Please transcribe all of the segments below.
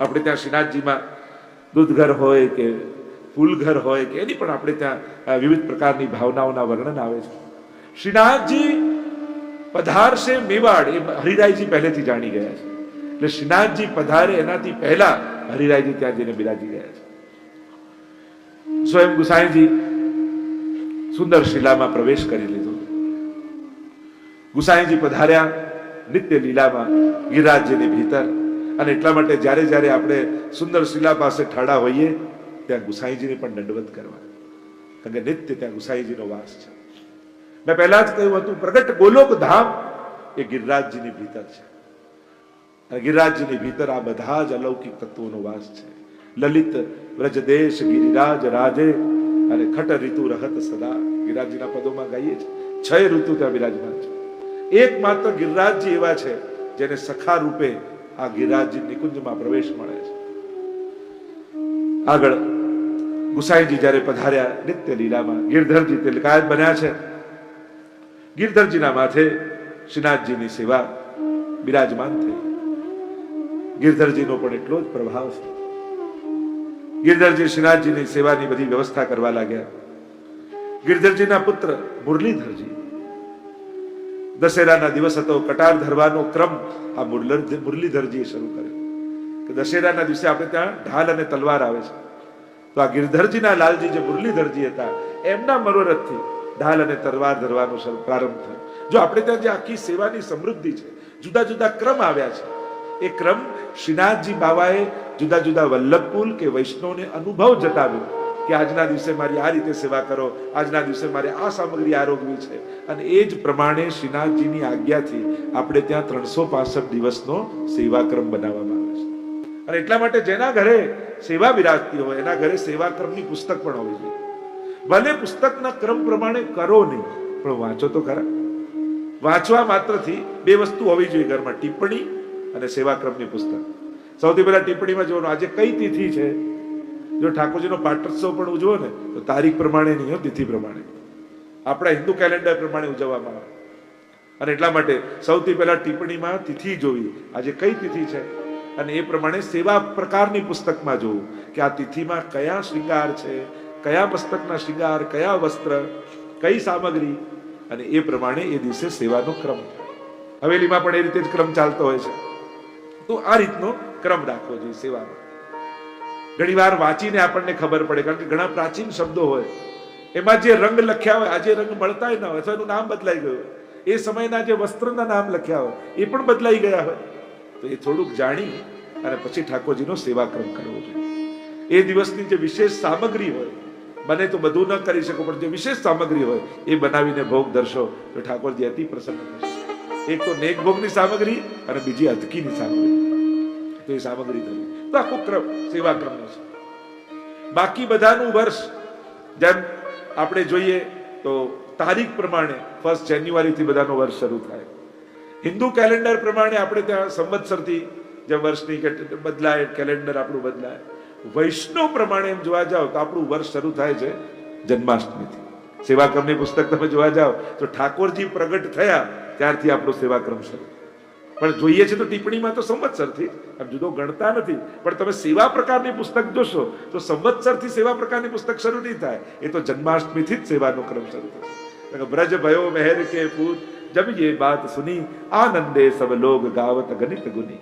આપણે ત્યાં શ્રીનાથજીમાં દૂધઘર હોય કે ફૂલઘર હોય કે એની પણ આપણે ત્યાં વિવિધ પ્રકારની ભાવનાઓના વર્ણન આવે છે. શ્રીનાથજી પધારશે મેવાડ, એ હરિરાયજી પહેલેથી જાણી ગયા છે. એટલે શ્રીનાથજી પધારે એનાથી પહેલા હરિરાયજી ત્યાં જઈને બિરાજી ગયા છે. સ્વયં ગુસાઈજી સુંદર શિલામાં પ્રવેશ કરી લીધો. ગુસાઈજી પધાર્યા, નિત્ય લીલામાં ગિરિરાજજીની ભીતર અને એટલા માટે જ્યારે જ્યારે આપણે સુંદર શિલા પાસે ઠાડા હોઈએ, ત્યાં ગુસાઈજીને પણ દંડવત કરવા. કારણ કે નિત્ય ત્યાં ગુસાઈજીનો વાસ છે. મેં પહેલા જ કહ્યું હતું, પ્રગટ ગોલોક ધામ એ ગિરિરાજજીની ભીતર છે. અને ગિરિરાજજીની ભીતર આ બધા જ અલૌકિક તત્વોનો વાસ છે. લલિત, વ્રજદેશ, ગિરિરાજ, રાજે અને ખટ ઋતુ રહત સદા. ગિરિરાજજીના પદોમાં ગાઈએ છીએ છ ઋતુ ત્યાં બિરાજમાન છે. એકમાત્ર ગિરિરાજજી એવા છે જેને સખા રૂપે આ ગિરિરાજજી નિકુંજમાં પ્રવેશ મળે છે. આગળ ગુસાઈજી જ્યારે પધાર્યા, નિત્ય લીલામાં ગિરધરજી તિલકાયત બન્યા છે. ગિરધરજીના માથે શ્રીનાથજીની સેવા બિરાજમાન થઈ. ગિરધરજીનો પણ એટલો જ પ્રભાવ છે. ગિરધરજી શ્રીનાથજીની સેવાની બધી વ્યવસ્થા કરવા લાગ્યા. ગિરધરજીના પુત્ર મુરલીધરજી દશેરાના દિવસ હતો, કટાર ધરવાનો ક્રમ આ મુરલર- મુરલીધરજીએ શરૂ કર્યો. કે દશેરાના દિવસે આપણે ત્યાં ઢાલ અને તલવાર આવે છે. તો આ ગિરધરજીના લાલજી જે મુરલીધરજી હતા, એમના મનોરથથી ઢાલ અને તલવાર ધરવાનો પ્રારંભ થયો. જો આપણે ત્યાં જે આખી સેવાની સમૃદ્ધિ છે, જુદા જુદા ક્રમ આવ્યા છે, એ ક્રમ શ્રીનાથજી બાવાએ જુદા જુદા વલ્લભકુલ કે વૈષ્ણવને અનુભવ જતાવ્યો. કે આજના દિવસે મારી આ રીતે સેવા કરો, આજના દિવસે મારે આ સામગ્રી આરોગવી છે. અને એ જ પ્રમાણે શ્રીનાથજીની આજ્ઞાથી આપણે ત્યાં ત્રણસો પાસઠ દિવસનો સેવાક્રમ બનાવવામાં આવે છે. અને એટલા માટે જેના ઘરે સેવા બિરાજતી હોય, એના ઘરે સેવાક્રમની પુસ્તક પણ હોવી જોઈએ. ભલે પુસ્તકના ક્રમ પ્રમાણે કરો નહીં, પણ વાંચો તો ખરા. વાંચવા માત્રથી બે વસ્તુ હોવી જોઈએ ઘરમાં, ટિપ્પણી અને સેવાક્રમની પુસ્તક. સૌથી પહેલા ટિપ્પણીમાં જોવાનું, આજે કઈ તિથિ છે? જો ઠાકોરજીનો પાટોત્સવ પણ ઉજવો ને, તો તારીખ પ્રમાણે નહીં હોય તિથિ પ્રમાણે. આપણા હિન્દુ કેલેન્ડર પ્રમાણે ઉજવવામાં આવે. અને એટલા માટે સૌથી પહેલા ટિપ્પણીમાં તિથિ જોવી આજે કઈ તિથિ છે? અને એ પ્રમાણે સેવા પ્રકારની પુસ્તકમાં જોવું કે આ તિથિમાં કયા શૃંગાર છે, કયા પુસ્તકના શૃંગાર, કયા વસ્ત્ર, કઈ સામગ્રી, અને એ પ્રમાણે એ દિવસે સેવાનો ક્રમ હવેલીમાં પણ એ રીતે જ ક્રમ ચાલતો હોય છે. તો આ રીતનો ક્રમ રાખવો જોઈએ સેવામાં ઘણીવાર વાંચીને આપણને ખબર પડે, કારણ કે ઘણા પ્રાચીન શબ્દો હોય. એમાં જે રંગ લખ્યા હોય, આજે રંગ મળતા ન હોય, અથવા એનું નામ બદલાઈ ગયું એ સમયના જે વસ્ત્રના નામ લખ્યા હોય, એ પણ બદલાઈ ગયા હોય. તો એ થોડુંક જાણી અને પછી ઠાકોરજીનો સેવાક્રમ કરવો જોઈએ. એ દિવસની જે વિશેષ સામગ્રી હોય બને તો બધું ન કરી શકો, પણ જે વિશેષ સામગ્રી હોય, એ બનાવીને ભોગ ધરશો તો ઠાકોરજી અતિ પ્રસન્ન થશે. એક તો નેક ભોગની સામગ્રી અને બીજી અધકીની સામગ્રી. તો એ સામગ્રી ધરવી તો આખો ક્રમ છે. બાકી બધાનું વર્ષ, જેમ આપણે જોઈએ તો તારીખ પ્રમાણે ફર્સ્ટ જાન્યુઆરીથી બધાનો વર્ષ શરૂ થાય. હિન્દુ કેલેન્ડર પ્રમાણે આપણે ત્યાં સંવત્સરથી જે વર્ષની બદલાય કેલેન્ડર આપણું બદલાય. વૈષ્ણવ પ્રમાણે એમ જોવા જાવ તો આપણું વર્ષ શરૂ થાય છે જન્માષ્ટમીથી. સેવાક્રમની પુસ્તક તમે જોવા જાઓ તો ઠાકોરજી પ્રગટ થયા, ત્યારથી આપણો સેવાક્રમ શરૂ પણ જોઈએ છે તો ટિપ્પણીમાં તો સંવત્સરથી, આમ જુદો ગણતા નથી. પણ તમે સેવા પ્રકારની પુસ્તક જોશો, તો સંવત્સરથી સેવા પ્રકારની પુસ્તક શરૂ નહીં થાય. એ તો જન્માષ્ટમીથી જ સેવાનો ક્રમ શરૂ થશે. બ્રજ ભયો મહેર કે પૂત યે બાત સુની, આનંદે સબ લોગ ગાવત ગણિત ગુની.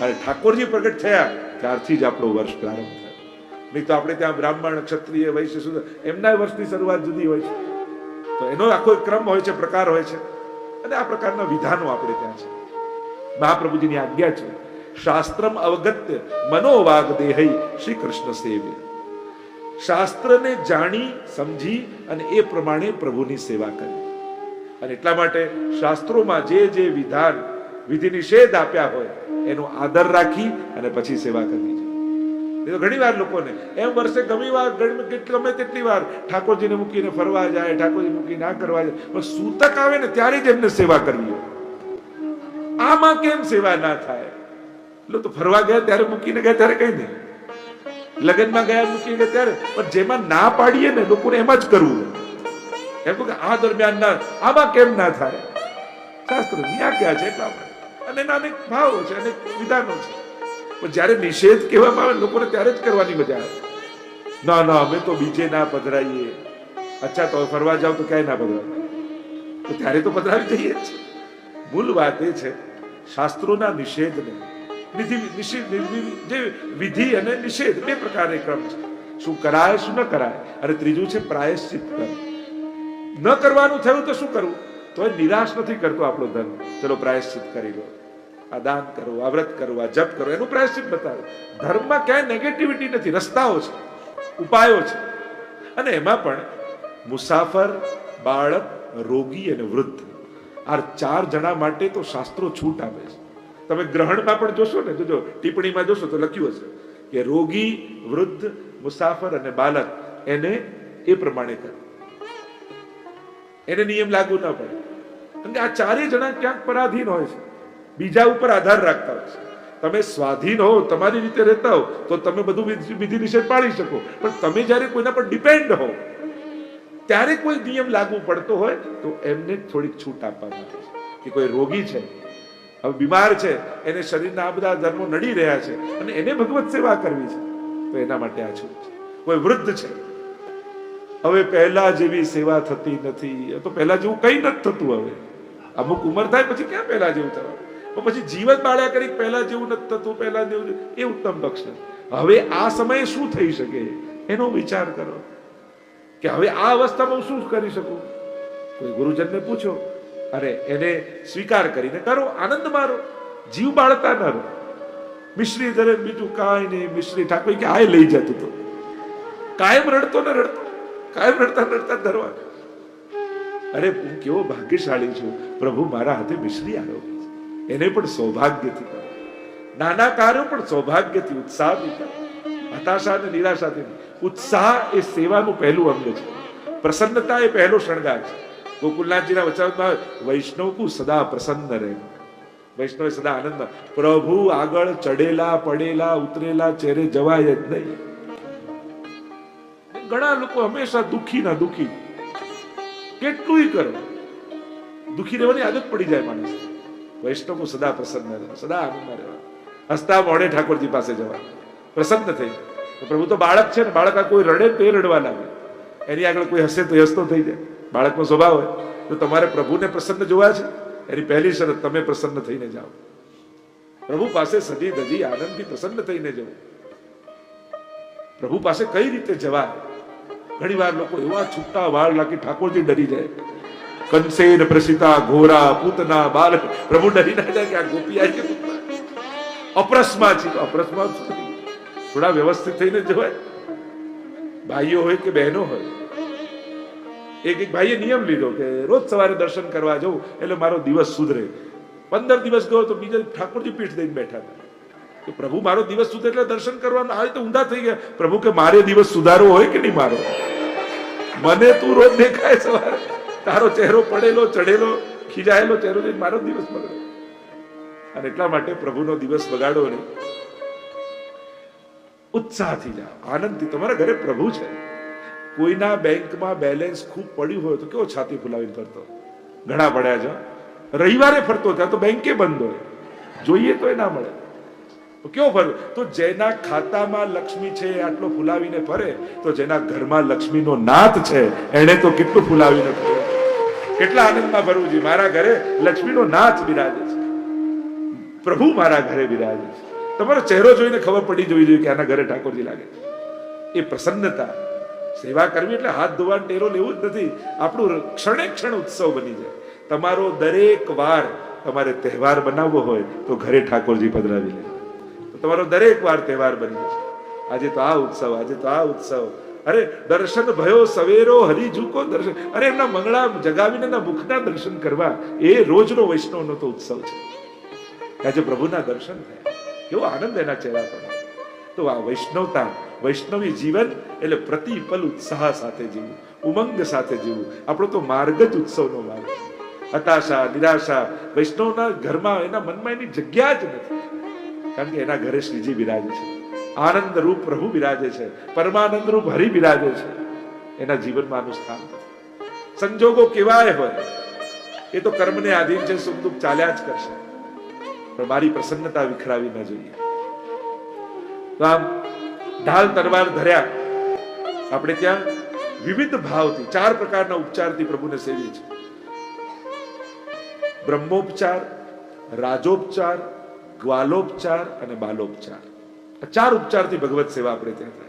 અને ઠાકોરજી પ્રગટ થયા, ત્યારથી જ આપણો વર્ષ પ્રારંભ થયો. નહીં તો આપણે ત્યાં બ્રાહ્મણ, ક્ષત્રિય, વૈશ્ય, શુદ્ધ, એમના વર્ષની શરૂઆત જુદી હોય છે. તો એનો આખો ક્રમ હોય છે, પ્રકાર હોય છે. અને આ પ્રકારના વિધાનો આપણે ત્યાં છે. મહાપ્રભુજીની આજ્ઞા છે, શાસ્ત્રમ અવગત્ય મનોવાગ દેહઈ શ્રી કૃષ્ણ સેવે શાસ્ત્રને જાણી, સમજી અને એ પ્રમાણે પ્રભુની સેવા કરી. અને એટલા માટે શાસ્ત્રોમાં જે જે વિધાન, વિધિ નિષેધ આપ્યા હોય, એનો આદર રાખી અને પછી સેવા કરવી છે. એ તો ઘણી વાર લોકોને, એમ વર્ષે ગમી વાર, ગમે તેટલી વાર ઠાકોરજીને મૂકીને ફરવા જાય, ઠાકોરજી મૂકીને ના કરવા જાય, પણ સૂતક આવે ને ત્યારે જ એમને સેવા કરવી હોય. આમાં કેમ સેવા ના થાય? એટલે તો ફરવા ગયા ત્યારે મૂકીને ગયા ત્યારે કઈ નહીં. લગ્નમાં ગયા મૂકીને ગયા ત્યારે, પણ જેમાં ના પાડીએ ને લોકોને એમ જ કરવું. એમ કે આ દરમિયાન ના આમાં કેમ ના થાય? શાસ્ત્ર ન્યા ક્યાં છે અને એના અનેક ભાવો છે, અનેક વિધાનો છે. પણ જ્યારે નિષેધ કહેવામાં આવે લોકોને ત્યારે જ કરવાની મજા આવે. ના ના, અમે તો બીજે ના પધરાઈએ. અચ્છા, તો ફરવા જાવ તો ક્યાંય ના પધરાવ તો ત્યારે તો પધરાવી જઈએ જ. ભૂલ વાત એ છે શાસ્ત્રોના નિષેધને. વિધિ અને નિષેધ બે પ્રકારે ક્રમ છે. શું કરાય, શું ન કરાય? અને ત્રીજું છે પ્રાયશ્ચિત કર્મ. ન કરવાનું થયું તો શું કરવું? તો એ નિરાશ નથી કરતો આપણો ધર્મ. ચલો પ્રાયશ્ચિત કરી લો. આ દાન કરો, આ વ્રત કરો, આ જપ કરો, એનું પ્રાયશ્ચિત બતાવે. ધર્મમાં ક્યાંય નેગેટિવિટી નથી, રસ્તાઓ છે, ઉપાયો છે. અને એમાં પણ મુસાફર, બાળક, રોગી અને વૃદ્ધ આ ચાર જણા માટે તો શાસ્ત્રો છૂટ આપે છે. તમે ગ્રહણમાં પણ જોશો ને જોજો ટિપ્પણીમાં જોશો તો લખ્યું હશે કે રોગી, વૃદ્ધ, મુસાફર અને બાલક એને એ પ્રમાણે કરે. એને નિયમ લાગુ ન પડે. કારણ કે આ ચારેય જણા ક્યાંક પરાધીન હોય છે. બીજા ઉપર આધાર રાખતા હોય છે. તમે સ્વાધીન હો, તમારી રીતે રહેતા હો, તો તમે બધું વિધિ નિષેધ પાળી શકો. પણ તમે જ્યારે કોઈના પર ડિપેન્ડ હો ત્યારે કોઈ નિયમ લાગુ પડતો હોય તો એમને થોડીક છૂટ આપવામાં આવે છે. કે કોઈ રોગી છે, હવે બીમાર છે, એને શરીરના આ બધા ધર્મો નડી રહ્યા છે અને એને ભગવત સેવા કરવી છે, તો એના માટે આ છૂટ છે. કોઈ વૃદ્ધ છે, હવે પહેલા જેવી સેવા થતી નથી, તો પહેલા જેવું કઈ નથી થતું હવે. અમુક ઉંમર થાય પછી ક્યાં પહેલા જેવું થવાનું? પછી જીવન બાળ્યા કરી પહેલા જેવું નથી થતું, પહેલા જેવું એ ઉત્તમ લક્ષણ હવે આ સમયે શું થઈ શકે? એનો વિચાર કરો. કે હવે આ અવસ્થામાં હું શું કરી શકું? કોઈ ગુરુજનને પૂછો અને એને સ્વીકાર કરીને કરો, આનંદ મારો, જીવ બાળતા ન રહો. મિશ્રી ધરે બીજું કાંઈ નહીં. મિશ્રી ઠાકોર કે આય લઈ જતું તો કાયમ રડતો ને રડતો, કાયમ રડતા રડતા ધરવા અરે, હું કેવો ભાગ્યશાળી છું. પ્રભુ મારા હાથે મિશ્રી આવ્યો એને પણ સૌભાગ્યથી નાના કાર્યો પણ સૌભાગ્યથી ઉત્સાહથી કરો. હતાશા અને નિરાશાથી. ઉત્સાહ એ સેવાનું પહેલું અંગ છે. પ્રસન્નતા એ પહેલો શણગાર છે. ગોકુલનાથજીના વચનમાં વૈષ્ણવ કુ સદા પ્રસન્ન રહે. વૈષ્ણવ સદા આનંદ પ્રભુ આગળ ચડેલા, પડેલા, ઉતરેલા ચહેરે જવાય જ નહીં. ઘણા લોકો હંમેશા દુખી ના દુખી. કેટલું કરો. દુખી રહેવાની આદત પડી જાય માણસ. વૈષ્ણવ સદા પ્રસન્ન રહેવા સદા આનંદમાં રહેવા. હસતા મોડે ઠાકોરજી પાસે જવા. પ્રસન્ન થઈ પ્રભુ તો બાળક છે ને, બાળક આ કોઈ રડે તો એ રડવા લાગે. એની આગળ કોઈ હસે તો હસતો થઈ જાય. બાળકનો સ્વભાવ હોય. તો તમારે પ્રભુને પ્રસન્ન જોવા છે? એની પહેલી શરત, તમે પ્રસન્ન થઈને જાઓ. પ્રભુ પાસે સજી ધજી આનંદથી પ્રસન્ન થઈને જવું પ્રભુ પાસે કઈ રીતે જવાય? ઘણી વાર લોકો એવા છૂટા વાળ લાગી ઠાકોરજી ડરી જાય. કંસેન પ્રસિતા ઘોરા પૂતના બાલ પ્રભુ ડરી ના જાય કે આ ગોપી આવી અપ્રસમાં છે અપરસમાં? થોડા વ્યવસ્થિત થઈને જવાય ભાઈઓ હોય કે બહેનો હોય. એક એક ભાઈએ નિયમ લીધો કે રોજ સવારે દર્શન કરવા જવું, એટલે મારો દિવસ સુધરે. પંદર દિવસ ગયો તો બીજા ઠાકોરજી પીઠ દઈને બેઠા હતા. કે પ્રભુ, મારો દિવસ સુધરે એટલે દર્શન કરવાનું, આ તો ઊંધા થઈ ગયા. પ્રભુ કે, મારે દિવસ સુધારવો હોય કે નહીં મારો? મને તું રોજ દેખાય સવારે. તારો ચહેરો પડેલો ચડેલો ખીજાયેલો ચહેરો જોઈને મારો દિવસ બગડે અને એટલા માટે પ્રભુનો દિવસ બગાડો નહીં. ઉત્સાહથી જાઓ આનંદથી તમારા ઘરે પ્રભુ છે. કોઈના બેંકમાં બેલેન્સ ખૂબ પડ્યું હોય તો કેવો છાતી ફુલાવીને ફરતો? ઘણા પડ્યા છે. રવિવારે ફરતો ત્યાં તો બેંકે બંધ હોય. જોઈએ તો એ ના મળે. કેવો ફરે? તો જેના ખાતામાં લક્ષ્મી છે આટલો ફુલાવીને ફરે, તો જેના ઘરમાં લક્ષ્મીનો નાથ છે એને તો કેટલું ફુલાવીને ફરે? કેટલા આનંદમાં ફરવું જોઈએ? મારા ઘરે લક્ષ્મીનો નાથ બિરાજે છે. પ્રભુ મારા ઘરે બિરાજે છે. તમારો ચહેરો જોઈને ખબર પડી જવી જોઈએ કે આના ઘરે ઠાકોરજી લાગે. એ પ્રસન્નતા. સેવા કરવી એટલે હાથ ધોવાનો ટેરો લેવું જ નથી. આપણું ક્ષણે ક્ષણ ઉત્સવ બની જાય. તમારો દરેક વાર તમારે તહેવાર બનાવવો હોય તો ઘરે ઠાકોરજી પધરાવી લે. તમારો દરેક વાર તહેવાર બની જશે આજે તો આ ઉત્સવ, આજે તો આ ઉત્સવ. અરે, દર્શન ભયો સવેરો હરી ઝૂકો દર્શન. અરે, એમના મંગળા જગાવીને એના મુખના દર્શન કરવા, એ રોજનો વૈષ્ણવનો તો ઉત્સવ છે. આજે પ્રભુના દર્શન થાય. કેવો આનંદ એના ચહેરા પર તો આ વૈષ્ણવતા, વૈષ્ણવી જીવન એટલે પ્રતિપલ ઉત્સાહ સાથે જીવવું, ઉમંગ સાથે જીવવું. આપણો તો માર્ગ જ ઉત્સવનો માર્ગ. હતાશા, નિરાશા, વૈષ્ણવના ઘરમાં એના મનમાં એની જગ્યા જ નથી. કારણ કે એના ઘરે શ્રીજી બિરાજે છે. આનંદ રૂપ પ્રભુ બિરાજે છે. પરમાનંદ રૂપ હરિ બિરાજે છે. એના જીવનમાં આનું સ્થાન સંજોગો કેવાય હોય, એ તો કર્મને આધીન છે સુખ દુઃખ ચાલ્યા જ કરશે. પણ મારી પ્રસન્નતા વિખરાવી ન જોઈએ. આમ ઢાલ તરવાર ધર્યા. આપણે ત્યાં વિવિધ ભાવથી, ચાર પ્રકારના ઉપચારથી પ્રભુને સેવીએ છીએ. બ્રહ્મોપચાર, રાજોપચાર, ગ્વાલોપચાર અને બાલોપચાર. આ ચાર ઉપચારથી ભગવત સેવા આપણે ત્યાં થાય.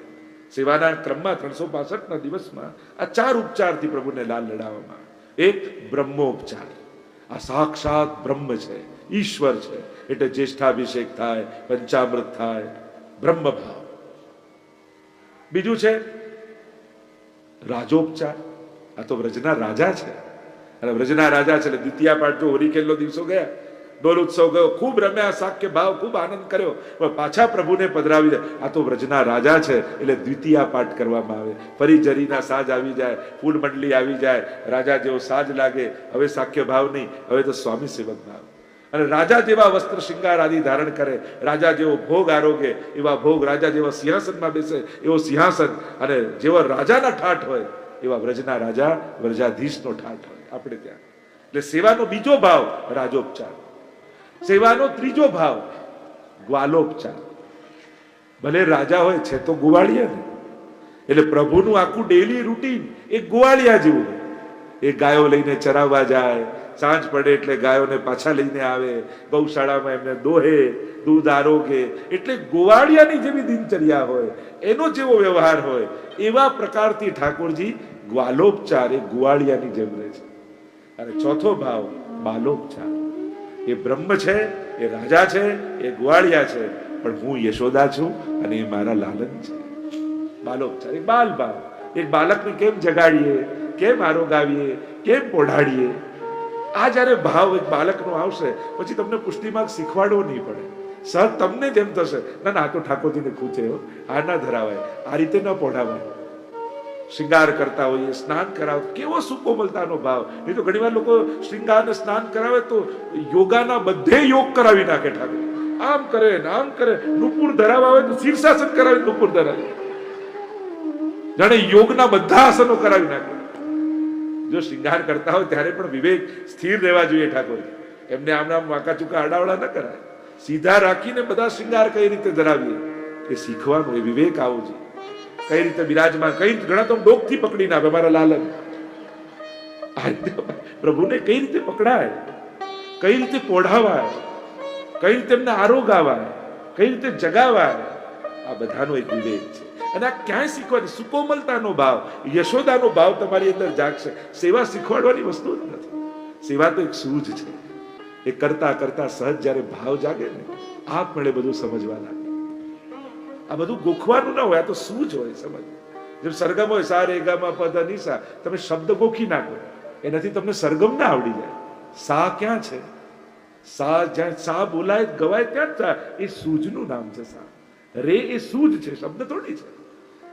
સેવાના ક્રમમાં ત્રણસો ના દિવસમાં આ ચાર ઉપચારથી પ્રભુને લાલ લડાવવામાં એક બ્રહ્મોપચાર. આ સાક્ષાત બ્રહ્મ છે. ઈશ્વર છે. એટલે જ્યેષ્ઠાભિષેક થાય, પંચામૃત થાય બ્રહ્મ ભાવ બીજું છે, રાજોપચાર. આ તો વ્રજના રાજા છે. અને વ્રજના રાજા છે દ્વિતીય પાઠ જો હોળી ખેલનો દિવસો ગયા ડોલ ઉત્સવ ગયો, ખૂબ રમ્યા, સાક્ય ભાવ, ખૂબ આનંદ કર્યો. પણ પાછા પ્રભુને પધરાવી દે. આ તો વ્રજના રાજા છે, એટલે દ્વિતીય પાઠ કરવામાં આવે. ફરી જરીના સાજ આવી જાય ફૂલ મંડલી આવી જાય. રાજા જેવો સાજ લાગે, હવે સાક્ય ભાવ નહીં, હવે તો સ્વામી સેવક ભાવ અને રાજા જેવા વસ્ત્ર શિંગાર આદિ ધારણ કરે, રાજા જેવો ભોગ આરોગે, એવા ભોગ રાજા જેવા સિંહાસનમાં બેસે, એવો સિંહાસન અને જેવો રાજાના ઠાઠ હોય, એવા વ્રજના રાજા, વ્રજાધીશનો ઠાઠ હોય. આપણે ત્યાં. એટલે સેવાનો બીજો ભાવ, રાજોપચાર. સેવાનો ત્રીજો ભાવ, ગ્વાલોપચાર. ભલે રાજા હોય, છે તો ગુવાળિયા ને. એટલે પ્રભુનું આખું ડેલી રૂટીન એ ગુવાળિયા જેવું હોય. એ ગાયો લઈને ચરાવવા જાય સાંજ પડે એટલે ગાયોને પાછા લઈને આવે, ગૌશાળામાં એમને દોહે, દૂધ આરોગે. એટલે ગોવાળિયાની જેવી દિનચર્યા હોય, એનો જેવો વ્યવહાર હોય, એવા પ્રકારથી ઠાકોરજી ગ્વાલોપચાર એ ગુવાળિયાની જેમ રહે છે. અને ચોથો ભાવ, બાલોપચાર. એ બ્રહ્મ છે, એ રાજા છે, એ ગુવાળિયા છે, પણ હું યશોદા છું અને એ મારા લાલન છે. બાલોપચાર, એ બાલ ભાવ એક બાળકને કેમ જગાડીએ, કેમ આરોગાવીએ, કેમ પોઢાડીએ આ જ્યારે ભાવ એક બાળકનો આવશે, પછી તમને પુષ્ટિમાર્ગ શીખવાડવો નહીં પડે. સર, તમને જેમ થશે. ના ના, આ તો ઠાકોરજીને ખૂચે આ ના ધરાવાય. આ રીતે ન પઢાવાય. શૃંગાર કરતા હોઈએ, સ્નાન કરાવ. કેવો સુકોમલતાનો ભાવ. નહીં તો ઘણીવાર લોકો શૃંગાર ને સ્નાન કરાવે તો યોગાના બધે યોગ કરાવી નાખે ઠાકોર. આમ કરે ને આમ કરે. નુપુર ધરાવા આવે તો શીર્ષાસન કરાવી નુપુર ધરાવે. જાણે યોગના બધા આસનો કરાવી નાખે. જો શિંગાર કરતા હોય ત્યારે પણ વિવેક સ્થિર રહેવા જોઈએ ઠાકોર. એમને આમ નામ વાંકા ચૂકા આડાવડા ન કરાય. સીધા રાખીને બધા શિંગાર કઈ રીતે ધરાવીએ? એ શીખવાનું, એ વિવેક આવવો જોઈએ કઈ રીતે બિરાજમાન, કઈ ઘણા તો ડોકથી પકડીને આપે મારા લાલન. પ્રભુને કઈ રીતે પકડાય? કઈ રીતે પોઢાવાય? કઈ રીતે એમને આરોગાવાય? કઈ રીતે જગાવાય? આ બધાનો એક વિવેક છે. અને આ ક્યાંય શીખવાની? સુકોમલતાનો ભાવ. યશોદાનો ભાવ તમારી અંદર જાગશે. સેવા શીખવાડવાની વસ્તુ જ નથી. સેવા તો એક સૂઝ છે. એ કરતા કરતા સહજ જ્યારે ભાવ જાગે ને આપમેળે બધું સમજવા લાગે. આ બધું ગોખવાનું ના હોય, આ તો સૂઝ હોય સમજ. જેમ સરગમ હોય, સા રે પદ મા પ સા. તમે શબ્દ ગોખી નાખો. એનાથી તમને સરગમ ના આવડી જાય. સા ક્યાં છે? સા જ્યાં સા બોલાય, ગવાય, ત્યાં જ. એ સૂઝનું નામ છે સા. રે એ સૂઝ છે, શબ્દ થોડી છે.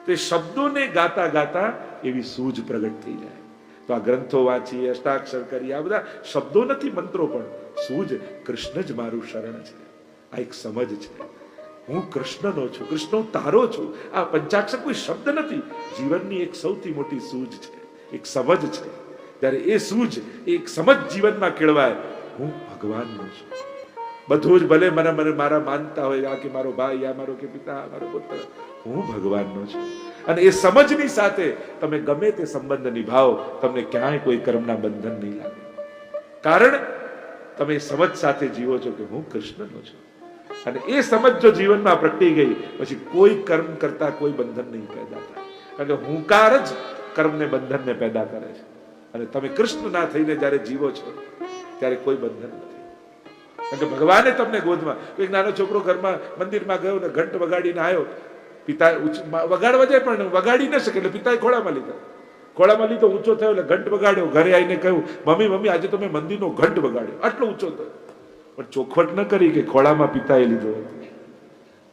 તો એ શબ્દોને ગાતા ગાતા એવી સૂઝ પ્રગટ થઈ જાય. તો આ ગ્રંથો વાંચી અષ્ટાક્ષર કરી, આ બધા શબ્દો નથી, મંત્રો પણ. સૂઝ કૃષ્ણ જ મારું શરણ છે. આ એક સમજ છે. હું કૃષ્ણનો છું, કૃષ્ણ તારો છું. આ પંચાક્ષર કોઈ શબ્દ નથી. જીવનની એક સૌથી મોટી સૂઝ છે. એક સમજ છે. ત્યારે એ સૂઝ એક સમજ જીવનમાં કેળવાય. હું ભગવાનનો છું. બધું જ ભલે મને મને મારા માનતા હોય, આ કે મારો ભાઈ, આ મારો કે પિતા મારો પુત્ર હું ભગવાનનો છું. અને એ સમજની સાથે તમે ગમે તે સંબંધ નિભાવો, તમને ક્યાંય કોઈ કર્મના બંધન નહીં લાગે. કારણ તમે સમજ સાથે જીવો છો કે હું કૃષ્ણનો છું. અને એ સમજ જો જીવનમાં પ્રગટી ગઈ, પછી કોઈ કર્મ કરતા કોઈ બંધન નહીં પેદા થાય. કારણ કે હુંકાર જ કર્મને, બંધનને પેદા કરે છે. અને તમે કૃષ્ણ ના થઈને જ્યારે જીવો છો, ત્યારે કોઈ બંધન નથી. કારણ કે ભગવાને તમને ગોદમાં, એક નાનો છોકરો ઘરમાં મંદિરમાં ગયો ને ઘંટ વગાડીને આવ્યો પિતા વગાડવા જાય પણ વગાડી ન શકે એટલે પિતાએ ખોળામાં લીધા. ખોળામાં લીધો, ઊંચો થયો એટલે ઘંટ વગાડ્યો. ઘરે આવીને કહ્યું, મમ્મી મમ્મી, આજે તમે મંદિરનો ઘંટ વગાડ્યો. આટલો ઊંચો થયો. પણ ચોખવટ ન કરી કે ખોળામાં પિતાએ લીધો.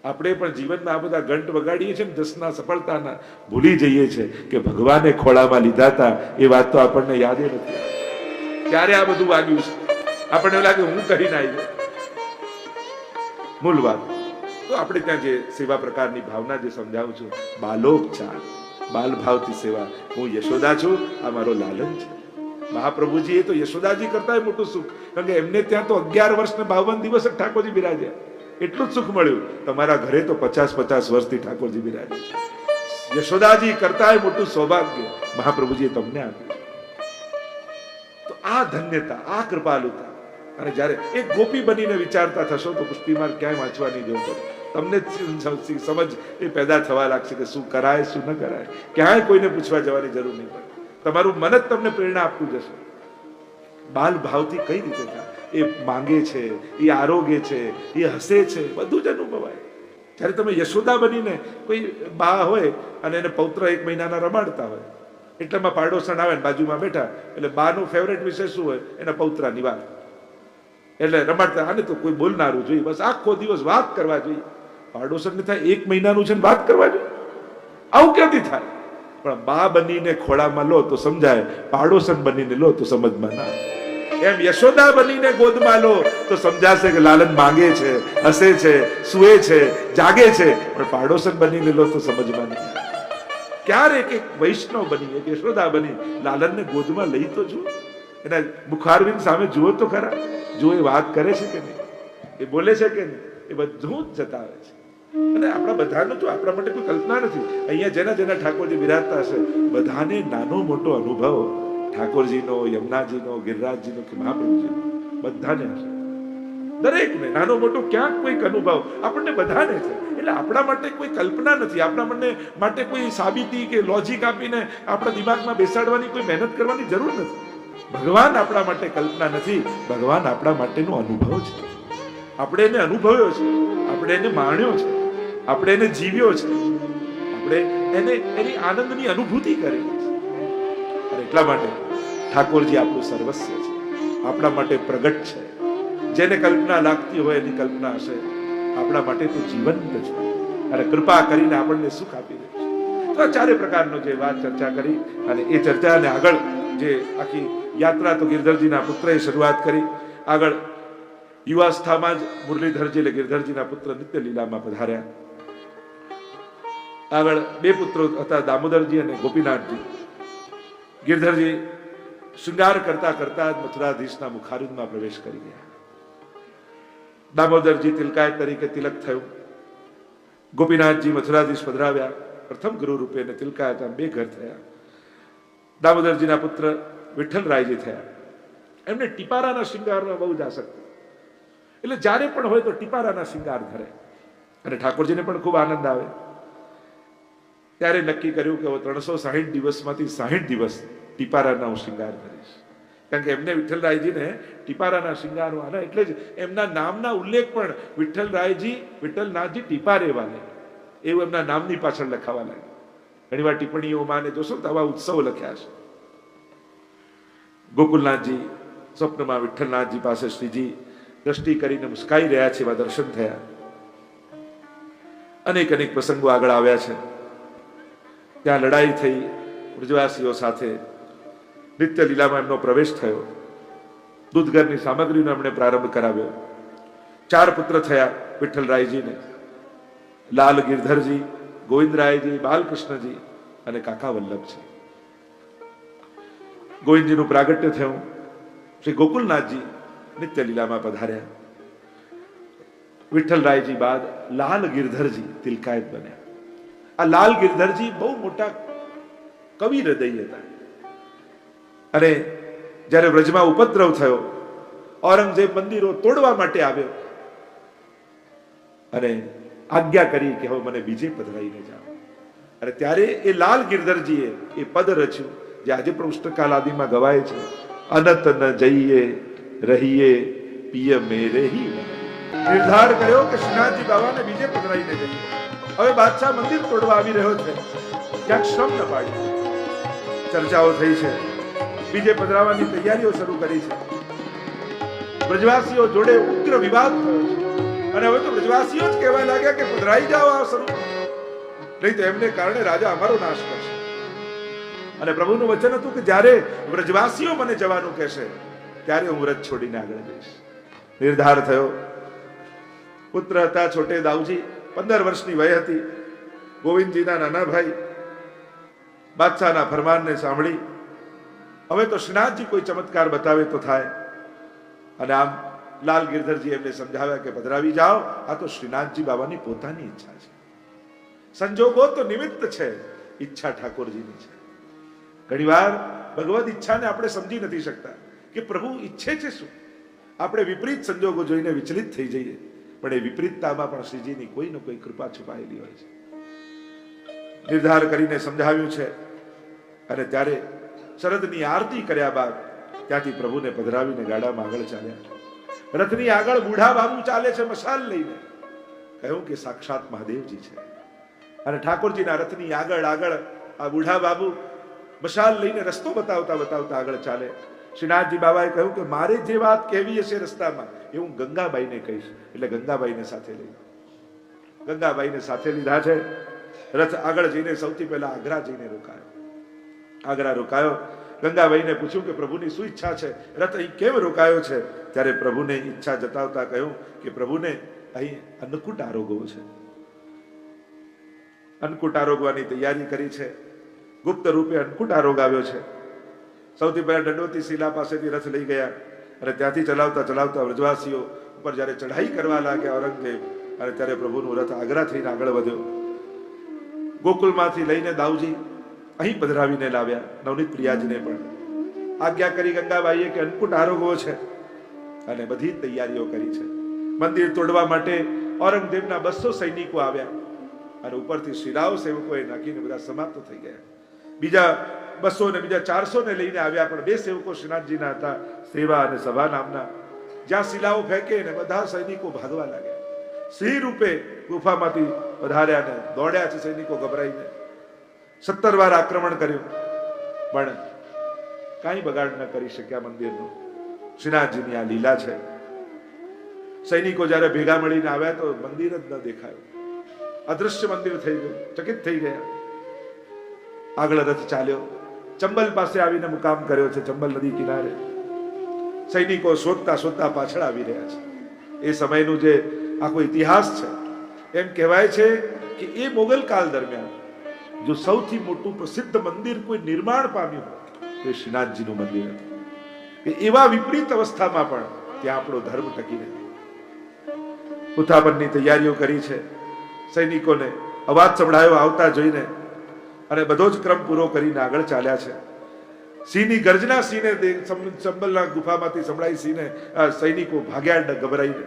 આપણે પણ જીવનમાં આ બધા ઘંટ વગાડીએ છીએ ને, દસના સફળતાના ભૂલી જઈએ છીએ કે ભગવાને ખોળામાં લીધા હતા. એ વાત તો આપણને યાદ નથી ક્યારે આ બધું વાગ્યું છે? આપણને લાગે હું કરીને આવી મૂળ વાત. તો આપણે ત્યાં જે સેવા પ્રકારની ભાવના જે સમજાવું છું, બાલોપચાર બાલ ભાવથી સેવા. હું યશોદા છું, આ મારો લાલન છે. મહાપ્રભુજી એ તો યશોદાજી કરતા મોટું સુખ. કારણ કે એમને ત્યાં તો અગિયાર વર્ષ ને બાવન દિવસ જ ઠાકોરજી બિરાજ્યા. એટલું જ સુખ મળ્યું. તમારા ઘરે તો પચાસ પચાસ વર્ષથી ઠાકોરજી બિરાજે યશોદાજી કરતા મોટું સૌભાગ્ય મહાપ્રભુજીએ તમને આપ્યું. તો આ ધન્યતા, આ કૃપાલુતા અને જ્યારે એક ગોપી બનીને વિચારતા થશો, તો પુષ્ટિમાર ક્યાંય વાંચવાની જવું તમને સમજ એ પેદા થવા લાગશે કે શું કરાય, શું ન કરાય. ક્યાંય કોઈને પૂછવા જવાની જરૂર નહીં પડે. તમારું મન જ તમને પ્રેરણા આપતું જશે. બાલ ભાવથી કઈ રીતે થાય? એ માંગે છે, એ આરોગે છે, એ હસે છે, બધું જ અનુભવાય. જ્યારે તમે યશોદા બનીને કોઈ બા હોય અને એને પૌત્ર એક મહિનાના રમાડતા હોય, એટલામાં પાડોસણ આવે ને બાજુમાં બેઠા, એટલે બાનું ફેવરેટ વિષય શું હોય? એના પૌત્ર નિવાર એટલે રમાડતા આને તો કોઈ બોલનારું જોઈએ. બસ આખો દિવસ વાત કરવા જોઈએ. પાડોશણ ને થાય, એક મહિનાનું છે ને વાત કરવા જોઈએ. આવું ક્યાંથી થાય? પણ બા બનીને ખોળામાં લો તો સમજાય પાડોશન બનીને લો તો સમજમાં ના એમ યશોદા બનીને ગોદમાં લો તો સમજાશે કે લાલન માંગે છે, હસે છે, સુએ છે, જાગે છે. પણ પાડોશન બનીને લો તો સમજમાં નહીં ક્યારેક એક વૈષ્ણવ બની, એક યશોદા બની, લાલનને ગોદમાં લઈ તો જુઓ. એના મુખારવિંદ સામે જુઓ તો ખરા. જો એ વાત કરે છે કે નહીં? એ બોલે છે કે નહીં? એ બધું જ જતાવે છે. અને આપણા બધાનું તો આપણા માટે કોઈ કલ્પના નથી. અહીંયા જેના જેના ઠાકોરજી બિરાજતા હશે, બધાને નાનો મોટો અનુભવ ઠાકોરજીનો, યમુનાજીનો, ગિરિરાજજીનો કે મહાપ્રભુજીનો. બધાને હશે. દરેકને નાનો મોટો ક્યાંક કોઈક અનુભવ. આપણને બધાને છે. એટલે આપણા માટે કોઈ કલ્પના નથી. આપણા મને માટે કોઈ સાબિતી કે લોજિક આપીને આપણા દિમાગમાં બેસાડવાની કોઈ મહેનત કરવાની જરૂર નથી. ભગવાન આપણા માટે કલ્પના નથી, ભગવાન આપણા માટેનો અનુભવ છે. આપણે એને અનુભવ્યો છે, આપણે એને માણ્યો છે, આપણે એને જીવ્યો છે. આપણે એને એની આનંદની અનુભૂતિ કરેલી છે એટલા માટે ઠાકોરજી આપણું સર્વસ્વ છે. આપણા માટે પ્રગટ છે. જેને કલ્પના લાગતી હોય એની કલ્પના હશે. આપણા માટે તો જીવંત છે. અને કૃપા કરીને આપણને સુખ આપી દે છે. તો ચારે પ્રકારનો જે વાત ચર્ચા કરી અને એ ચર્ચાને આગળ જે આખી યાત્રા તો ગિરધરજીના પુત્રએ શરૂઆત કરી. આગળ યુવાસ્થામાં જ મુરલીધરજી એટલે ગિરધરજીના પુત્ર નિત્ય લીલામાં પધાર્યા. આગળ બે પુત્રો હતા દામોદરજી અને ગોપીનાથજી. ગિરધરજી શૃંગાર કરતા કરતા જ મથુરાધીશના મુખારુદમાં પ્રવેશ કરી ગયા. દામોદરજી તિલકાય તરીકે તિલક થયું. ગોપીનાથજી મથુરાધીશ પધરાવ્યા. પ્રથમ ગુરુ રૂપે અને તિલકાય બે ઘર થયા. દામોદરજીના પુત્ર વિઠ્ઠલરાયજી થયા. એમને ટીપારાના શિંગારમાં બહુ જ આસક્તિ. એટલે જ્યારે પણ હોય તો ટીપારાના શિંગાર ધરે અને ઠાકોરજીને પણ ખૂબ આનંદ આવે. ત્યારે નક્કી કર્યું કે હું ત્રણસો સાહીઠ દિવસમાંથી સાહીઠ દિવસ ટીપારાના હું શિંગાર કરીશ. કારણ કે એમને વિઠ્ઠલરાયજીને ટીપારાના શિંગારો આના એટલે જ એમના નામના ઉલ્લેખ પણ વિઠ્ઠલરાયજી વિઠ્ઠલનાથજી ટીપારે વાલે. એવું એમના નામની પાછળ લખાવા લાગ્યું. ઘણીવાર ટિપ્પણીઓમાં ને જોશો તો આવા ઉત્સવ લખ્યા છે ગોકુલનાથજી, સ્વપ્નમાં વિઠ્ઠલનાથજી પાસે શ્રીજી દ્રષ્ટિ કરીને મુસ્કાઈ રહ્યા છે એવા દર્શન થયા. અનેક અનેક પ્રસંગો આગળ આવ્યા છે. ત્યાં લડાઈ થઈ, વ્રજવાસીઓ સાથે નિત્ય લીલામાં એમનો પ્રવેશ થયો. દૂધઘરની સામગ્રીનો એમણે પ્રારંભ કરાવ્યો. ચાર પુત્ર થયા વિઠ્ઠલરાયજીને. લાલ ગિરધરજી, ગોવિંદરાયજી, બાલકૃષ્ણજી અને કાકા વલ્લભજી. ગોવિંદજીનું પ્રાગટ્ય થયું. શ્રી ગોકુલનાથજી નિત્ય લીલામાં પધાર્યા. વિઠ્ઠલરાયજી બાદ લાલ ગિરધરજી તિલકાયત બન્યા. આ લાલ ગિરધરજી બહુ મોટા કવિ હૃદય હતા. અને જ્યારે વ્રજમાં ઉપદ્રવ થયો, ઔરંગઝેબ મંદિરો તોડવા માટે આવ્યો. અને આજ્ઞા કરી કે હવે મને બીજે પધરાઈને જાઓ. અને ત્યારે એ લાલ ગિરધરજીએ એ પદ રચ્યું. જે આજે પુસ્તકાલ આદિમાં ગવાય છે. અનત ન જઈએ, રહીએ, પિય મેરે હી. નિર્ધાર કર્યો કે શ્રીનાથજી બાબાને બીજે પધરાઈને જઈએ. હવે બાદશાહ મંદિર તોડવા આવી રહ્યો છે. ક્યાંક શ્રમ ન પાડી. ચર્ચાઓ થઈ છે. બીજે પધરાવાની તૈયારીઓ શરૂ કરી છે. બ્રજવાસીઓ જોડે ઉગ્ર વિવાદ થયો છે. અને હવે તો બ્રજવાસીઓ જ કહેવા લાગ્યા કે પધરાઈ જાઓ આ સ્વરૂપ નહીં તો એમને કારણે રાજા અમારો નાશ કરશે. અને પ્રભુનું વચન હતું કે જ્યારે વ્રજવાસીઓ મને જવાનું કહેશે, ત્યારે હું વ્રજ છોડીને આગળ જઈશ. નિર્ધાર થયો. પુત્ર હતા છોટે દાઉજી, પંદર વર્ષની વય હતી. ગોવિંદજીના નાના ભાઈ બાદશાહના ફરમાનને સાંભળી, હવે તો શ્રીનાથજી કોઈ ચમત્કાર બતાવે તો થાય. અને આમ લાલ ગિરધરજી એમને સમજાવ્યા કે પધરાવી જાઓ, આ તો શ્રીનાથજી બાબાની પોતાની ઈચ્છા છે. સંજોગો તો નિમિત્ત છે, ઈચ્છા ઠાકોરજીની છે. ઘણીવાર ભગવદ ઈચ્છાને આપણે સમજી નથી શકતા કે પ્રભુ ઈચ્છે છે શું? આપણે વિપરીત સંજોગો જોઈને વિચલિત થઈ જઈએ, પણ એ વિપરીતતામાં પણ શ્રીજીની કોઈ ને કોઈ કૃપા છુપાયેલી હોય છે. નિર્ધાર કરીને સમજાવ્યું છે અને ત્યારે શરદની આરતી કર્યા બાદ ત્યાંથી પ્રભુને પધરાવીને ગાડામાં આગળ ચાલ્યા. રથની આગળ બુઢા બાબુ ચાલે છે મશાલ લઈને. કહ્યું કે સાક્ષાત મહાદેવજી છે. અને ઠાકોરજીના રથની આગળ આગળ આ બુઢા બાબુ મશાલ લઈને રસ્તો બતાવતા બતાવતા આગળ ચાલે. શ્રીનાથજી બાબાએ કહ્યું કે મારે જે વાત કહેવી હશે રસ્તામાં, એ હું ગંગાબાઈને કહીશ. એટલે ગંગાબાઈને સાથે લઈ ગંગાબાઈને સાથે લીધા છે. રથ આગળ જઈને સૌથી પહેલા આગ્રા જઈને રોકાયો. આગ્રા રોકાયો. ગંગાબાઈને પૂછ્યું કે પ્રભુની શું ઈચ્છા છે? રથ અહીં કેમ રોકાયો છે? ત્યારે પ્રભુને ઈચ્છા જતાવતા કહ્યું કે પ્રભુને અહીં અન્નકૂટ આરોગવો છે. અન્નકૂટ આરોગવાની તૈયારી કરી છે. ગુપ્ત રૂપે અન્નકૂટ આરોગાવ્યો છે. સૌથી પહેલા દંડોતી શિલા પાસેથી રથ લઈ ગયા અને ત્યાંથી ચલાવતા ચલાવતા વ્રજવાસીઓ ઉપર જ્યારે ચઢાઈ કરવા લાગ્યા ઔરંગઝેબ, અને ત્યારે પ્રભુનું રથ આગ્રા થઈને આગળ વધ્યો. ગોકુલમાંથી લઈને દાઉજી અહીં પધરાવીને લાવ્યા, નવનીત પ્રિયાજીને પણ. આજ્ઞા કરી ગંગાબાઈએ કે અન્નકૂટ આરોગ્યો છે અને બધી તૈયારીઓ કરી છે. મંદિર તોડવા માટે ઔરંગઝેબના બસો સૈનિકો આવ્યા અને ઉપરથી શિરાઓ સેવકોએ નાખીને બધા સમાપ્ત થઈ ગયા. બીજા બસો ને બીજા ચારસો ને લઈને આવ્યા, પણ બે સેવકો શ્રીનાથજીના હતા, સેવા અને સભા નામના. જ્યાં શિલાઓ ફેંકે ને બધા સૈનિકો ભાગવા લાગ્યા. સિંહ રૂપે ગુફામાંથી વધાર્યા ને દોડ્યા છે સૈનિકો ગભરાઈને. સત્તર વાર આક્રમણ કર્યું, પણ કાંઈ બગાડ ન કરી શક્યા મંદિરનું. શ્રીનાથજીની આ લીલા છે. સૈનિકો જ્યારે ભેગા મળીને આવ્યા તો મંદિર જ ન દેખાયું. અદૃશ્ય મંદિર થઈ ગયું, ચકિત થઈ ગયા. આગળ રથ ચાલ્યો. ચંબલ પાસે આવીને મુકામ કર્યો છે. ચંબલ નદી કિનારે. સૈનિકો શોધતા શોધતા પાછળ આવી રહ્યા છે. એ સમયનું જે આખો ઇતિહાસ છે, એમ કહેવાય છે કે એ મોગલ કાળ દરમિયાન જો સૌથી મોટું પ્રસિદ્ધ મંદિર કોઈ નિર્માણ પામ્યું તો એ શ્રીનાથજીનું મંદિર હતું. એવા વિપરીત અવસ્થામાં પણ ત્યાં આપણો ધર્મ ટકી રહે ઉત્થાપનની તૈયારીઓ કરી છે. સૈનિકોને અવાજ સંભળાયો આવતા જોઈને અને બધો જ ક્રમ પૂરો કરીને આગળ ચાલ્યા છે. સિંહની ગર્જના સિંહને સંબલના ગુફામાંથી સંભળાઈ સિંહને સૈનિકો ભાગ્યા ગભરાઈને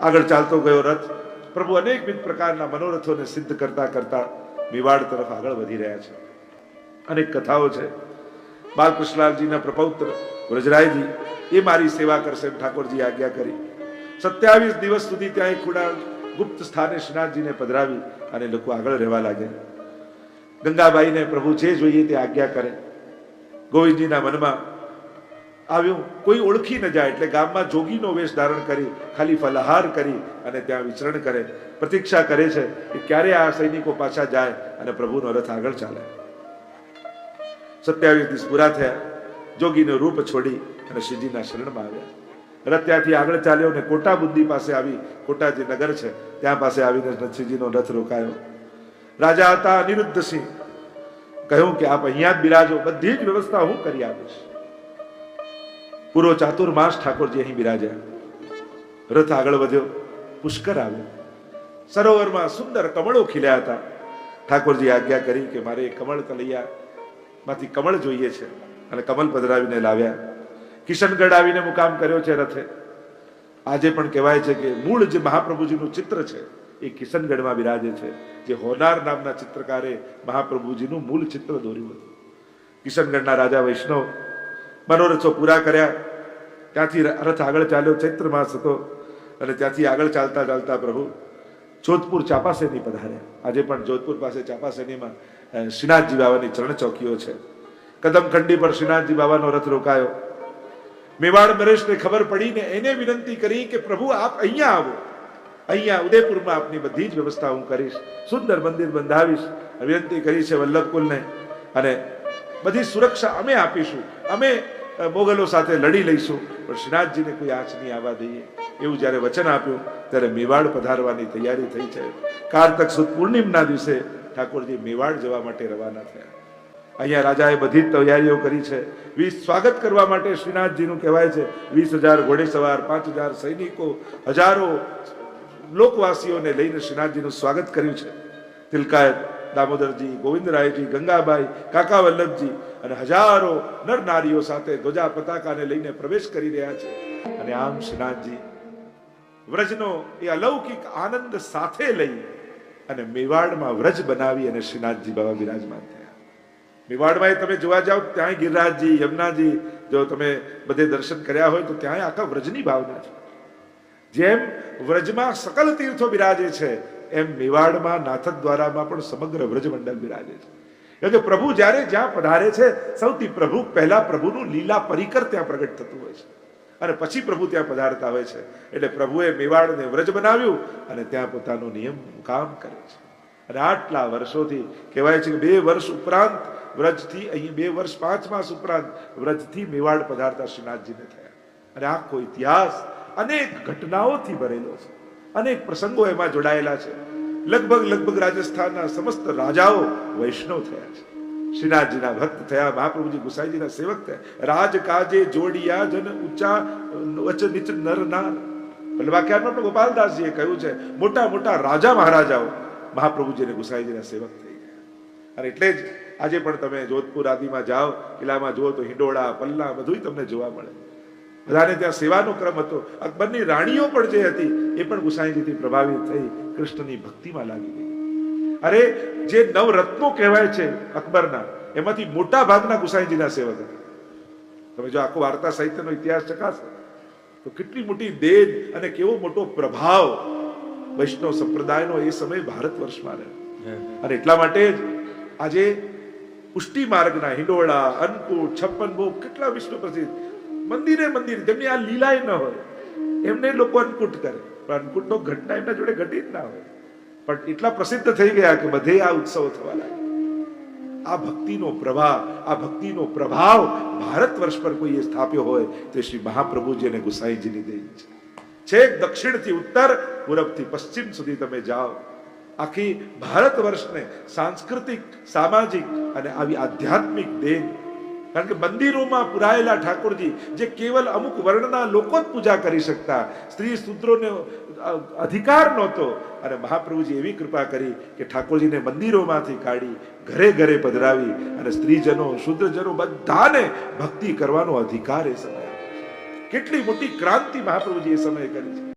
આગળ ચાલતો ગયો રથ. પ્રભુ અનેકવિધ પ્રકારના મનોરથોને સિદ્ધ કરતા કરતા મેવાડ તરફ આગળ વધી રહ્યા છે. અનેક કથાઓ છે. બાલકૃષ્ણલાલજીના પ્રપૌત્ર વ્રજરાયજી એ મારી સેવા કરશે એમ ઠાકોરજી આજ્ઞા કરી. સત્યાવીસ દિવસ સુધી ત્યાં એક ખૂણા ગુપ્ત સ્થાને શ્રીનાથજીને પધરાવી અને લોકો આગળ રહેવા લાગ્યા. ગંગાબાઈને પ્રભુ જે જોઈએ તે આજ્ઞા કરે. ગોવિંદજીના મનમાં આવ્યું, કોઈ ઓળખી ન જાય એટલે ગામમાં જોગીનો વેશ ધારણ કરી, ખાલી ફલહાર કરી અને ત્યાં વિચરણ કરે. પ્રતીક્ષા કરે છે કે ક્યારે આ સૈનિકો પાછા જાય અને પ્રભુનો રથ આગળ ચાલે. સત્યાવીસ દિવસ પૂરા થયા. જોગીનું રૂપ છોડી અને શ્રીજીના શરણમાં આવ્યા. રથ ત્યાંથી આગળ ચાલ્યો અને કોટા બુદ્ધિ પાસે આવી. કોટા જે નગર છે, ત્યાં પાસે આવીને શ્રીજીનો રથ રોકાયો. રાજા હતા અનિરુદ્ધસિંહ કહ્યું કે આપ અહીંયા જ બિરાજો, બધી જ વ્યવસ્થા હું કરી આપીશ. પૂરો ચાતુર્માસ ઠાકોરજી અહીં બિરાજ્યા. રથ આગળ વધ્યો, પુષ્કર આવ્યો. સરોવરમાં સુંદર કમળો ખીલ્યા હતા. ઠાકોરજી આજ્ઞા કરી કે મારે કમળ તલૈયા માંથી કમળ જોઈએ છે અને કમલ પધરાવીને લાવ્યા. કિશનગઢ આવીને મુકામ કર્યો છે રથે. આજે પણ કહેવાય છે કે મૂળ જે મહાપ્રભુજીનું ચિત્ર છે. એ કિશનગઢમાં બિરાજે છે. જે હોનાર નામના ચિત્રકારે મહાપ્રભુજીનું મૂળ ચિત્ર દોર્યું હતું. કિશનગઢના રાજા વૈષ્ણવ મનોરથો પૂરા કર્યા. ત્યાંથી રથ આગળ ચાલ્યો, ચૈત્ર માસ હતો અને ત્યાંથી આગળ ચાલતા ચાલતા પ્રભુ જોધપુર ચાપાસેની પધાર્યા. આજે પણ જોધપુર પાસે ચાપાસેનીમાં શ્રીનાથજી બાબાની ચરણ ચોકીઓ છે. કદમખંડી પર શ્રીનાથજી બાબાનો રથ રોકાયો. મેવાડ નરેશને ખબર પડીને એને વિનંતી કરી કે પ્રભુ આપ અહીંયા આવો. અહીંયા ઉદયપુરમાં આપની બધી જ વ્યવસ્થા હું કરીશ, સુંદર મંદિર બંધાવીશ, વિનંતી કરી છે વલ્લભકુલને. અને બધી સુરક્ષા અમે આપીશું, અમે મોગલો સાથે લડી લઈશું, પણ શ્રીનાથજીને કોઈ આંચ નહીં આવવા દઈએ. એવું જ્યારે વચન આપ્યું, ત્યારે મેવાડ પધારવાની તૈયારી થઈ છે. કારતક સુદ પૂર્ણિમના દિવસે ઠાકોરજી મેવાડ જવા માટે રવાના થયા. અહીંયા રાજાએ બધી જ તૈયારીઓ કરી છે. વીસ સ્વાગત કરવા માટે શ્રીનાથજીનું કહેવાય છે, વીસ હજાર ઘોડેસવાર પાંચ હજાર સૈનિકો, હજારો લોકવાસીઓને લઈને શ્રીનાથજીનું સ્વાગત કર્યું છે. તિલકાયત, દામોદરજી, ગોવિંદરાયજી, ગંગાબાઈ કાકા વલ્લભજી અને હજારો નર નારીઓ સાથે ધ્વજા પતાકાને લઈને પ્રવેશ કરી રહ્યા છે. અને આમ શ્રીનાથજી, વ્રજનો એ અલૌકિક આનંદ સાથે લઈ અને મેવાડમાં વ્રજ બનાવી અને શ્રીનાથજી બાબા બિરાજમાન થયા. મેવાડમાં તમે જોવા જાઓ ત્યાં ગિરિરાજજી, યમુનાજી, જો તમે બધે દર્શન કર્યા હોય તો ત્યાં આખા વ્રજની ભાવના છે. જેમ વ્રજમાં સકલ તીર્થો બિરાજે છે, એમ મેવાડમાં નાથક દ્વારામાં પણ સમગ્ર વ્રજમંડળ બિરાજે છે. એટલે પ્રભુ જ્યારે જ્યાં પધારે છે, સૌથી પ્રભુ પહેલા પ્રભુનું લીલા પરિકર ત્યાં પ્રગટ થતું હોય છે. અને પછી પ્રભુ ત્યાં પધારતા હોય છે. એટલે પ્રભુએ મેવાડને વ્રજ બનાવ્યું અને ત્યાં પોતાનું નિયમ કામ કરે છે. અને આટલા વર્ષોથી કહેવાય છે કે બે વર્ષ ઉપરાંત વ્રજથી, અહીં બે વર્ષ પાંચ માસ ઉપરાંત વ્રજથી મેવાડ પધારતા શ્રીનાથજીને થયા. અને આખો ઇતિહાસ અનેક ઘટનાઓથી ભરેલો છે. અનેક પ્રસંગો એમાં જોડાયેલા છે. લગભગ લગભગ રાજસ્થાનના સમસ્ત રાજાઓ વૈષ્ણવ થયા છે. શ્રીનાથજીના ભક્ત થયા, મહાપ્રભુજી ગુસાઈજીના સેવક થયા. રાજ કાજે જોડિયા જન ઊંચા, વચ નીચ નર નાર. વલ્લભાખ્યાનમાં પણ ગોપાલદાસજીએ કહ્યું છે, મોટા મોટા રાજા મહારાજાઓ મહાપ્રભુજીને ગુસાઈજીના સેવક થઈ ગયા. અને એટલે જ આજે પણ તમે જોધપુર આદિમાં જાઓ, કિલ્લામાં જુઓ તો હિંડોળા, પલ્લા બધું તમને જોવા મળે. બધાને ત્યાં સેવાનો ક્રમ હતો. અકબરની રાણીઓ પણ જે હતી એ પણ ગુસાઈજીથી પ્રભાવિત થઈ કૃષ્ણની ભક્તિમાં લાગી ગઈ. અરે જે નવરત્નો કહેવાય છે અકબરના એમાંથી મોટા ભાગના ગુસાઈજીના સેવક હતા. તમે જો આખો વાર્તા સાહિત્યનો ઇતિહાસ ચકાસો તો કેટલી મોટી દેન અને કેવો મોટો પ્રભાવ વૈષ્ણવ સંપ્રદાયનો એ સમય ભારત વર્ષમાં રહ્યો. અને એટલા માટે જ આજે પુષ્ટિ માર્ગના હિંડોળા અન્નકૂટ છપ્પન ભોગ કેટલા વિશ્વ પ્રસિદ્ધ મંદિરે મંદિર જેમની આ લીલાય ન હોય. એમને લોકો અન્નકૂટ કરે. પણ અન્નકૂટનો ઘટના એમના જોડે ઘટી જ ના હોય. પણ એટલા પ્રસિદ્ધ થઈ ગયા કે બધે આ ઉત્સવ થવા લાગ્યા. આ ભક્તિનો પ્રવાહ, આ ભક્તિનો પ્રભાવ ભારત વર્ષ પર કોઈએ સ્થાપ્યો હોય, તે શ્રી મહાપ્રભુજી અને ગુસાઈજીની દેન છે. છેક દક્ષિણથી ઉત્તર, પૂરબથી પશ્ચિમ સુધી તમે જાઓ. આખી ભારત વર્ષને સાંસ્કૃતિક, સામાજિક અને આવી આધ્યાત્મિક દેન કારણ કે મંદિરોમાં પુરાયેલા ઠાકોરજી જે કેવલ અમુક વર્ણના લોકો જ પૂજા કરી શકતા, સ્ત્રી સૂત્રોને અધિકાર નહોતો. અને મહાપ્રભુજી એવી કૃપા કરી કે ઠાકોરજીને મંદિરોમાંથી કાઢી ઘરે ઘરે પધરાવી અને સ્ત્રીજનો, શુદ્રજનો બધાને ભક્તિ કરવાનો અધિકાર એ સમયે કેટલી મોટી ક્રાંતિ મહાપ્રભુજી એ સમયે કરી છે.